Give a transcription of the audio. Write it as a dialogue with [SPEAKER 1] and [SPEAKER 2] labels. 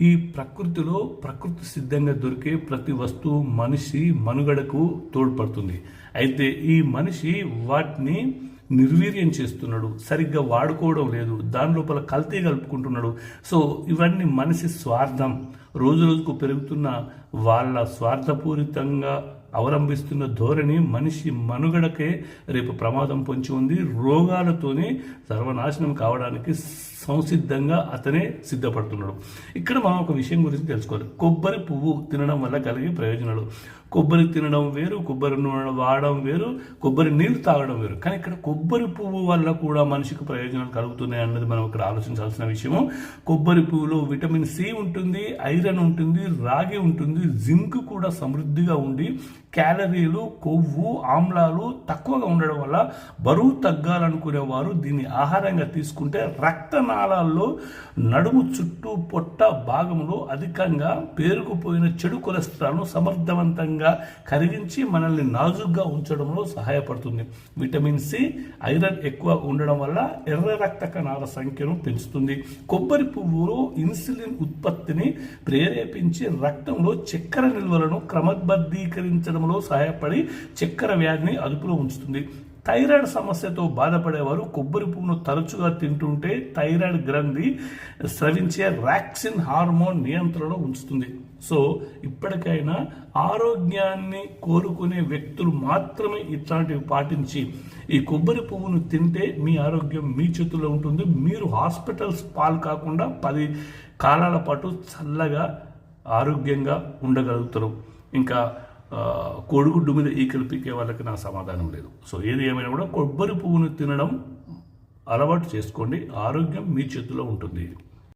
[SPEAKER 1] ఈ ప్రకృతిలో ప్రకృతి సిద్ధంగా దొరికే ప్రతి వస్తువు మనిషి మనుగడకు తోడ్పడుతుంది. అయితే ఈ మనిషి వాటిని నిర్వీర్యం చేస్తున్నాడు. సరిగ్గా వాడుకోవడం లేదు. దాని లోపల కల్తీ కలుపుకుంటున్నాడు. సో ఇవన్నీ మనిషి స్వార్థం. రోజు రోజుకు పెరుగుతున్న వాళ్ళ స్వార్థపూరితంగా అవలంబిస్తున్న ధోరణి మనిషి మనుగడకే రేపు ప్రమాదం పొంచి ఉంది. రోగాలతోనే సర్వనాశనం కావడానికి సంసిద్ధంగా అతనే సిద్ధపడుతున్నాడు. ఇక్కడ మనం ఒక విషయం గురించి తెలుసుకోవాలి. కొబ్బరి పువ్వు తినడం వల్ల కలిగే ప్రయోజనాలు. కొబ్బరి తినడం వేరు కొబ్బరి నూనె వాడడం వేరు కొబ్బరి నీళ్ళు తాగడం వేరు. కానీ ఇక్కడ కొబ్బరి పువ్వు వల్ల కూడా మనిషికి ప్రయోజనాలు కలుగుతున్నాయి అన్నది మనం ఇక్కడ ఆలోచించాల్సిన విషయము. కొబ్బరి పువ్వులో విటమిన్ సి ఉంటుంది ఐరన్ ఉంటుంది రాగి ఉంటుంది జింక్ కూడా సమృద్ధిగా ఉండి క్యాలరీలు కొవ్వు ఆమ్లాలు తక్కువగా ఉండడం వల్ల బరువు తగ్గాలనుకునే వారు దీన్ని ఆహారంగా తీసుకుంటే రక్తనాళాల్లో నడుము చుట్టూ పొట్ట భాగంలో అధికంగా పేరుకుపోయిన చెడు కొలెస్ట్రాల్ను సమర్థవంతంగా కరిగించి మనల్ని నాజుగ్గా ఉంచడంలో సహాయపడుతుంది. విటమిన్ సి ఐరన్ ఎక్కువ ఉండడం వల్ల ఎర్ర రక్త కణాల సంఖ్యను పెంచుతుంది. కొబ్బరి పువ్వులో ఇన్సులిన్ ఉత్పత్తిని ప్రేరేపించి రక్తంలో చక్కెర నిల్వలను క్రమబద్ధీకరించడంలో సహాయపడి చక్కెర వ్యాధిని అదుపులో ఉంచుతుంది. థైరాయిడ్ సమస్యతో బాధపడేవారు కొబ్బరి పువ్వును తరచుగా తింటుంటే థైరాయిడ్ గ్రంథి స్రవించే రాక్సిన్ హార్మోన్ నియంత్రణలో ఉంచుతుంది. సో ఇప్పటికైనా ఆరోగ్యాన్ని కోరుకునే వ్యక్తులు మాత్రమే ఇట్లాంటివి పాటించి ఈ కొబ్బరి పువ్వును తింటే మీ ఆరోగ్యం మీ చేతుల్లో ఉంటుంది. మీరు హాస్పిటల్స్ పాలు కాకుండా పది కాలాల పాటు చల్లగా ఆరోగ్యంగా ఉండగలుగుతారు. ఇంకా కోడిగుడ్డు మీద ఈకలు పీకే వాళ్ళకి నా సమాధానం లేదు. సో ఏది ఏమైనా కూడా కొబ్బరి పువ్వును తినడం అలవాటు చేసుకోండి. ఆరోగ్యం మీ చేతిలో ఉంటుంది.